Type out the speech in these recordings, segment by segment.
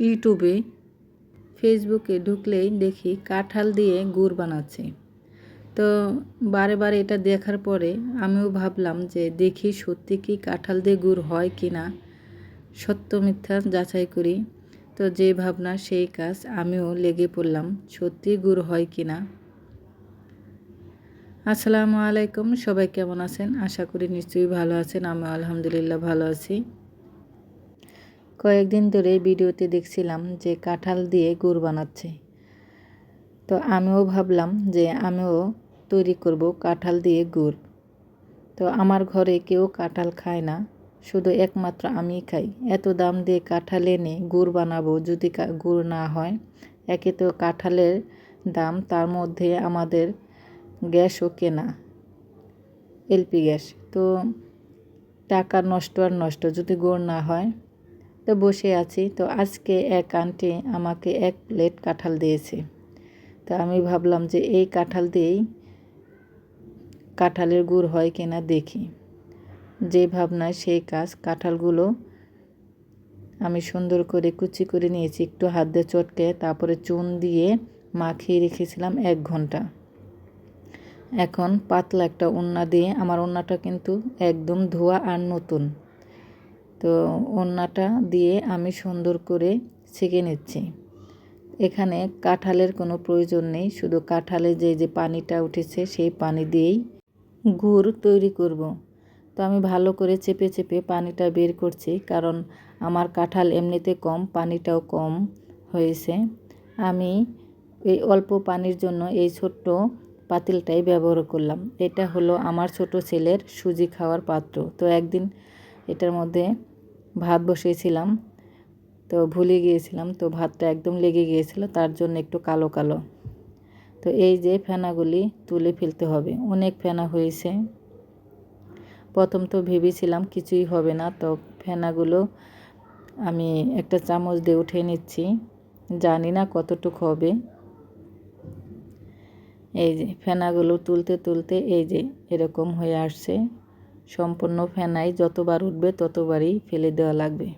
ইউটিউবে, ফেসবুকে ঢুকলেই দেখি কাঁঠাল দিয়ে গুড় বানাচ্ছে। তো বারে বারে এটা দেখার পরে আমিও ভাবলাম যে দেখি সত্যি কি কাঁঠাল দিয়ে গুড় হয় কি না। সত্য মিথ্যা যাচাই করি। তো যে ভাবনা সেই কাজ আমিও লেগে পড়লাম, সত্যি গুড় হয় কি না। আসসালামু আলাইকুম, সবাই কেমন আছেন? আশা করি নিশ্চয়ই ভালো আছেন আমি আলহামদুলিল্লাহ ভালো আছি। কয়েকদিন ধরে ভিডিওতে দেখছিলাম যে কাঁঠাল দিয়ে গুড় বানাচ্ছে। তো আমিও ভাবলাম যে আমিও তৈরি করব কাঁঠাল দিয়ে গুড়। তো আমার ঘরে কেউ কাঁঠাল খায় না, শুধু একমাত্র আমি খাই। এত দাম দিয়ে কাঁঠাল এনে গুড় বানাবো যদি গুড় না হয়, একে তো কাঁঠালের দাম, তার মধ্যে আমাদের গ্যাসও কেনা, এলপি গ্যাস। তো টাকা নষ্ট আর নষ্ট, যদি গুড় না হয় তো বসে আছি। তো আজকে এক আন্টি আমাকে এক প্লেট কাঁঠাল দিয়েছে। তো আমি ভাবলাম যে এই কাঁঠাল দিয়েই কাঁঠালের গুড় হয় কিনা দেখি। যে ভাবনায় সেই কাজ, কাঁঠালগুলো আমি সুন্দর করে কুচি করে নিয়েছি, একটু হাত দিয়ে চটকে তারপরে চুন দিয়ে মাখিয়ে রেখেছিলাম এক ঘণ্টা। এখন পাতলা একটা উন্না দিয়ে, আমার উন্নাটা কিন্তু একদম ধোয়া আর নতুন। তো ওন্নাটা দিয়ে আমি সুন্দর করে ছেঁকে নিচ্ছি। এখানে কাঁঠালের কোনো প্রয়োজন নেই, শুধু কাঁঠালে যে যে পানিটা উঠেছে সেই পানি দিয়েই গুড় তৈরি করব। তো আমি ভালো করে চেপে চেপে পানিটা বের করছি, কারণ আমার কাঁঠাল এমনিতে কম, পানিটাও কম হয়েছে। আমি এই অল্প পানির জন্য এই ছোট্ট পাতিলটাই ব্যবহার করলাম। এটা হলো আমার ছোট ছেলের সুজি খাওয়ার পাত্র। তো একদিন এটার মধ্যে ভাত বসিয়েছিলাম। তো ভুলে গিয়েছিলাম, তো ভাতটা একদম লেগে গিয়েছিল, তার জন্য একটু কালো কালো। তো এই যে ফেনাগুলি তুলে ফেলতে হবে, অনেক ফেনা হয়েছে। প্রথম তো ভেবেছিলাম কিছুই হবে না, তো ফেনাগুলো আমি একটা চামচ দিয়ে উঠে নিচ্ছি, জানি না কতটুকু হবে। এই যে ফেনাগুলো তুলতে তুলতে এই যে এরকম হয়ে আসছে। সম্পূর্ণ ফেনাই যতবার উঠবে ততবারই ফেলে দেওয়া লাগবে।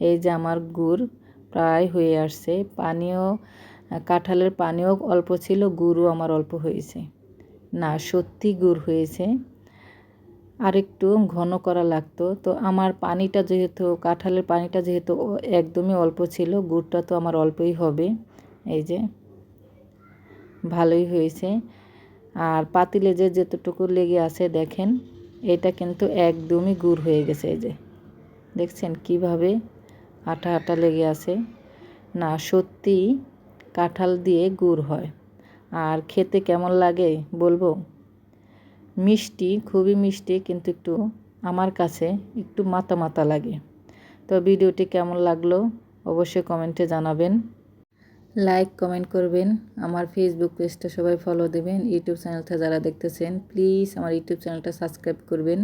এই যে আমার গুড় প্রায় হয়ে আসছে পানিও কাঁঠালের পানিও অল্প ছিল, গুড়ও আমার অল্প হয়েছে। না, সত্যি গুড় হয়েছে। আর একটু ঘন করা লাগতো। তো আমার পানিটা যেহেতু, কাঁঠালের পানিটা যেহেতু একদমই অল্প ছিল, গুড়টা তো আমার অল্পই হবে। এই যে, ভালোই হয়েছে। আর পাতিলে যে যতটুকু লেগে আছে, দেখেন। এটা কিন্তু একদমই গুড় হয়ে গেছে এই যে। দেখছেন কীভাবে আঠা আঠা লেগে আছে। না, সত্যি কাঁঠাল দিয়ে গুড় হয়। আর খেতে কেমন লাগে বলব? মিষ্টি, খুবই মিষ্টি, কিন্তু একটু আমার কাছে একটু মাতা মাতা লাগে। তো ভিডিওটি কেমন লাগল অবশ্যই কমেন্টে জানাবেন। লাইক কমেন্ট করবেন। আমার ফেসবুক পেজটা সবাই ফলো দেবেন। ইউটিউব চ্যানেলটা যারা দেখতেছেন প্লিজ আমার ইউটিউব চ্যানেলটা সাবস্ক্রাইব করবেন।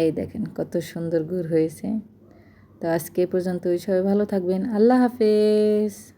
এই দেখেন, কত সুন্দর গুড় হয়েছে। তো আজকে পর্যন্ত সবাই ভালো থাকবেন। আল্লাহ হাফেজ।